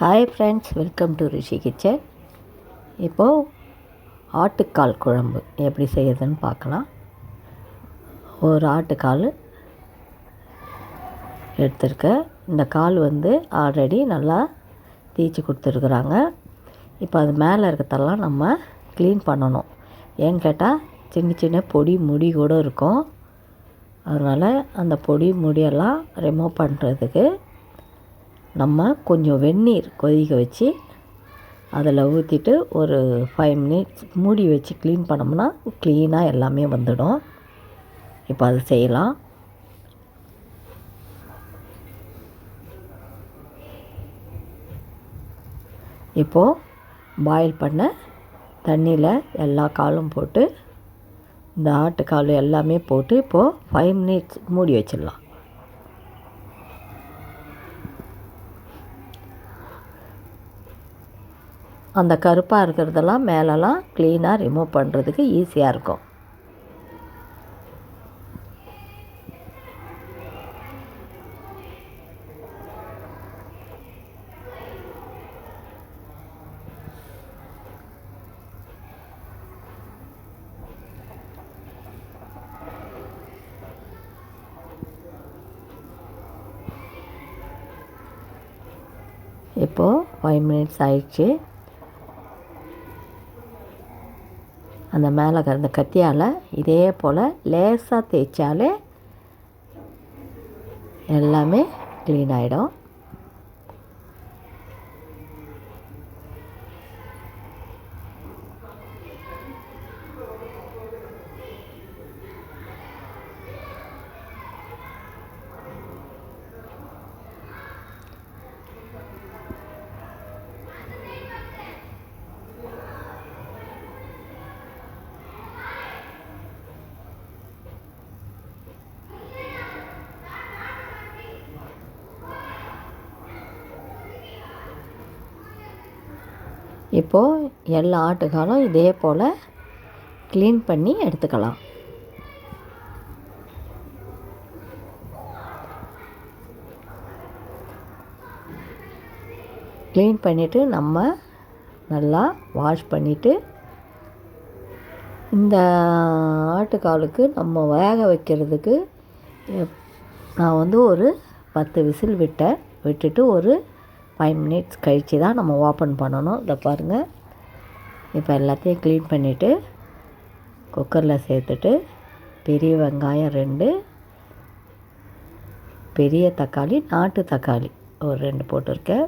Hi friends welcome to Rishi kitchen இப்போது ஆட்டுக்கால் குழம்பு எப்படி செய்யறதுன்னு பார்க்கலாம். ஒரு ஆட்டுக்கால் எடுத்திருக்கேன் இந்த கால் வந்து ஆல்ரெடி நல்லா தீச்சு கொடுத்துருக்குறாங்க. இப்போ அது மேலே இருக்கிறதெல்லாம் நம்ம க்ளீன் பண்ணணும். ஏன்னு கேட்டால் சின்ன சின்ன பொடி முடி கூட இருக்கும். அதனால் அந்த பொடி முடியெல்லாம் ரிமூவ் பண்ணுறதுக்கு நம்ம கொஞ்சம் வெந்நீர் கொதிக்க வச்சு அதில் ஊற்றிட்டு ஒரு ஃபைவ் மினிட்ஸ் மூடி வச்சு க்ளீன் பண்ணோம்னா க்ளீனாக எல்லாமே வந்துடும். இப்போ அது செய்யலாம். இப்போது பாயில் பண்ண தண்ணியில் எல்லா காலும் போட்டு இந்த ஆட்டுக்கால் எல்லாமே போட்டு இப்போது ஃபைவ் மினிட்ஸ் மூடி வச்சிடலாம். அந்த கருப்பாக இருக்கிறதெல்லாம் மேலெல்லாம் க்ளீனாக ரிமூவ் பண்ணுறதுக்கு ஈஸியாக இருக்கும். இப்போது ஃபைவ் மினிட்ஸ் ஆயிடுச்சு. அந்த மேலே அந்த கத்தியால் இதே போல் லேசாக தேய்ச்சாலே எல்லாமே க்ளீன் ஆகிடும் இப்போது எல்லா ஆட்டுக்காலும் இதே போல் க்ளீன் பண்ணி எடுத்துக்கலாம். க்ளீன் பண்ணிவிட்டு நம்ம நல்லா வாஷ் பண்ணிவிட்டு இந்த ஆட்டுக்காலுக்கு நம்ம வேக வைக்கிறதுக்கு நான் வந்து ஒரு பத்து விசில் விட்டேன். விட்டுட்டு ஒரு ஃபைவ் மினிட்ஸ் கழித்து தான் நம்ம ஓப்பன் பண்ணணும். இதை பாருங்கள் இப்போ எல்லாத்தையும் க்ளீன் பண்ணிவிட்டு குக்கரில் சேர்த்துட்டு பெரிய வெங்காயம் ரெண்டு பெரிய தக்காளி நாட்டு தக்காளி ஒரு ரெண்டு போட்டிருக்கேன்.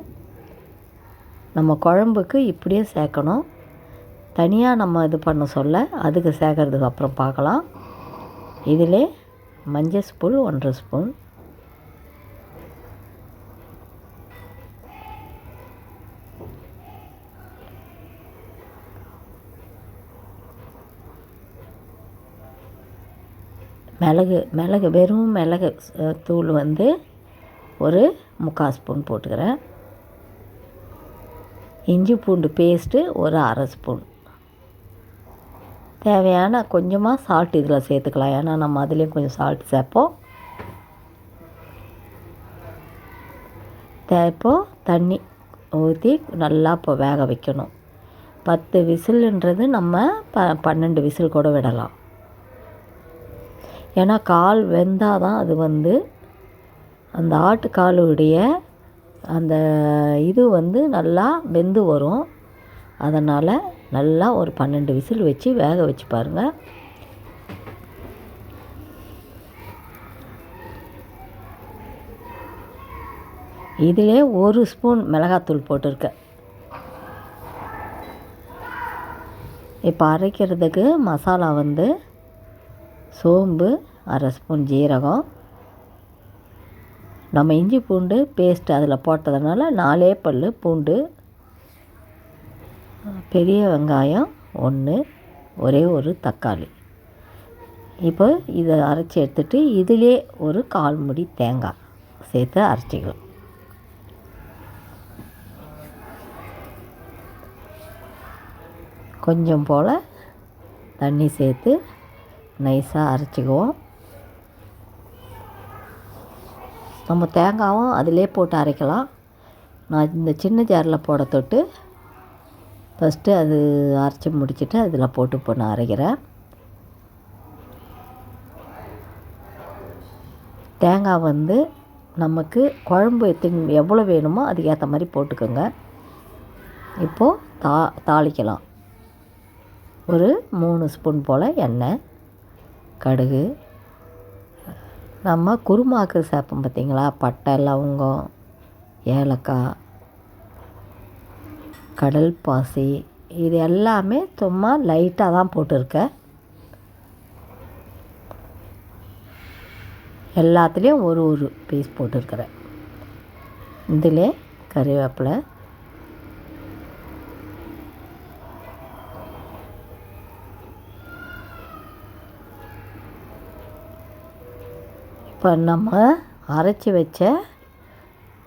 நம்ம குழம்புக்கு இப்படியே சேர்க்கணும். தனியாக நம்ம இது பண்ண சொல்ல அதுக்கு சேர்க்கறதுக்கு அப்புறம் பார்க்கலாம். இதிலே மஞ்சள் ஸ்பூன் ஒன்றரை ஸ்பூன் மிளகு மிளகு வெறும் மிளகு தூள் வந்து ஒரு முக்கால் ஸ்பூன் போட்டுக்கிறேன். இஞ்சி பூண்டு பேஸ்ட்டு ஒரு அரை ஸ்பூன். தேவையான கொஞ்சமாக சால்ட் இதில் சேர்த்துக்கலாம். ஏன்னா நம்ம அதுலேயும் கொஞ்சம் சால்ட் சேர்ப்போம். இப்போது தண்ணி ஊற்றி நல்லா இப்போ வேக வைக்கணும். பத்து விசிலுன்றது நம்ம ப பன்னெண்டு விசில் கூட விடலாம். ஏன்னா கால் வெந்தால் தான் அது வந்து அந்த ஆட்டுக்காலுடைய அந்த இது வந்து நல்லா வெந்து வரும். அதனால் நல்லா ஒரு பன்னெண்டு விசில் வச்சு வேக வச்சு பாருங்கள் இதிலே ஒரு ஸ்பூன் மிளகாத்தூள் போட்டிருக்கேன். இப்போ அரைக்கிறதுக்கு மசாலா வந்து சோம்பு அரை ஸ்பூன் ஜீரகம். நம்ம இஞ்சி பூண்டு பேஸ்ட் அதில் போட்டதுனால நாலே பல் பூண்டு. பெரிய வெங்காயம் ஒன்று ஒரே ஒரு தக்காளி. இப்போ இதை அரைச்சி எடுத்துட்டு இதிலே ஒரு கால் முடி தேங்காய் சேர்த்து அரைச்சிக்கலாம். கொஞ்சம் போல் தண்ணி சேர்த்து நைஸாக அரைச்சிக்குவோம். நம்ம தேங்காயும் அதிலே போட்டு அரைக்கலாம். நான் இந்த சின்ன ஜாரில் போட தொட்டு ஃபஸ்ட்டு அது அரைச்சி முடிச்சுட்டு அதில் போட்டு இப்போ நான் அரைக்கிறேன். தேங்காய் வந்து நமக்கு குழம்பு எத்தனை எவ்வளோ வேணுமோ அதுக்கேற்ற மாதிரி போட்டுக்கோங்க. இப்போது தா தாளிக்கலாம். ஒரு மூணு ஸ்பூன் போல் எண்ணெய். கடுகு. நம்ம குருமாக்கு சேர்ப்போம் பார்த்திங்களா? பட்டை லவங்கம் ஏலக்காய் கடல் பாசி இது எல்லாமே சும்மா லைட்டாக தான் போட்டிருக்கேன் எல்லாத்துலேயும் ஒரு ஒரு பீஸ் போட்டிருக்கிறேன். இதிலே கறிவேப்பிலை இப்போ நம்ம அரைச்சி வச்ச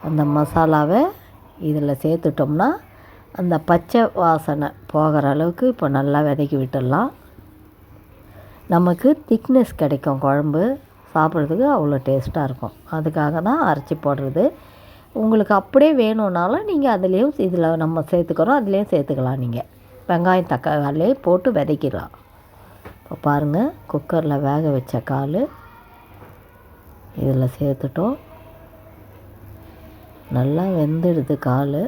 அந்த மசாலாவை இதில் சேர்த்துட்டோம்னா அந்த பச்சை வாசனை போகிற அளவுக்கு இப்போ நல்லா விதைக்கி விட்டுடலாம். நமக்கு திக்னஸ் கிடைக்கும் குழம்பு. சாப்பிட்றதுக்கு அவ்வளோ டேஸ்ட்டாக இருக்கும். அதுக்காக தான் அரைச்சி போடுறது. உங்களுக்கு அப்படியே வேணும்னாலும் நீங்கள் அதுலேயும் இதில் நம்ம சேர்த்துக்கிறோம் அதுலேயும் சேர்த்துக்கலாம் நீங்கள். வெங்காயம் தக்காளியே போட்டு விதைக்கிடலாம். இப்போ பாருங்கள் குக்கரில் வேக வச்ச கால் இதில் சேர்த்துட்டோம். நல்லா வெந்துடுது கால்.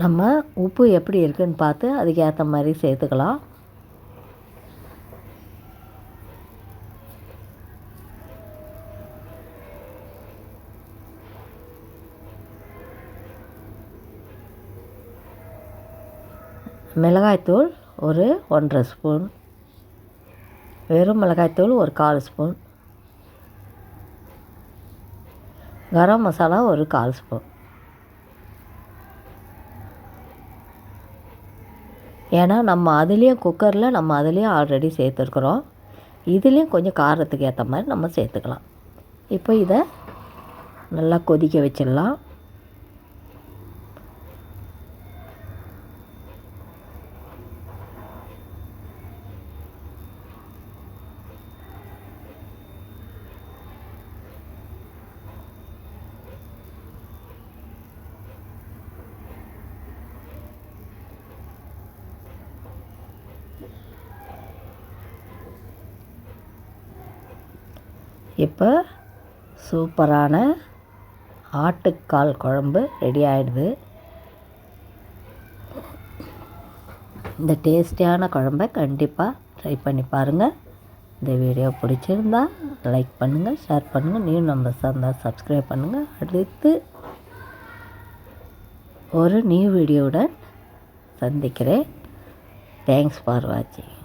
நம்ம உப்பு எப்படி இருக்குன்னு பார்த்து அதுக்கு ஏற்ற மாதிரி சேர்த்துக்கலாம். மிளகாய்த்தூள் ஒரு ஒன்றரை ஸ்பூன். வெறும் மிளகாய்த்தூள் ஒரு கால் ஸ்பூன். கரம் மசாலா ஒரு கால் ஸ்பூன். ஏன்னா நம்ம அதுலேயும் குக்கரில் நம்ம அதுலேயும் ஆல்ரெடி சேர்த்துருக்குறோம். இதுலேயும் கொஞ்சம் காரத்துக்கு ஏற்ற மாதிரி நம்ம சேர்த்துக்கலாம். இப்போ இதை நல்லா கொதிக்க வச்சிடலாம். இப்போ சூப்பரான ஆட்டுக்கால் குழம்பு ரெடி ஆகிடுது இந்த டேஸ்டியான குழம்ப கண்டிப்பாக ட்ரை பண்ணி பாருங்கள் இந்த வீடியோ பிடிச்சிருந்தா லைக் பண்ணுங்கள் ஷேர் பண்ணுங்கள் நீயும் நம்ம இருந்தால் சப்ஸ்கிரைப் பண்ணுங்கள் அடுத்து ஒரு நியூ வீடியோவுடன் சந்திக்கிறேன். தேங்க்ஸ் ஃபார் வாட்சிங்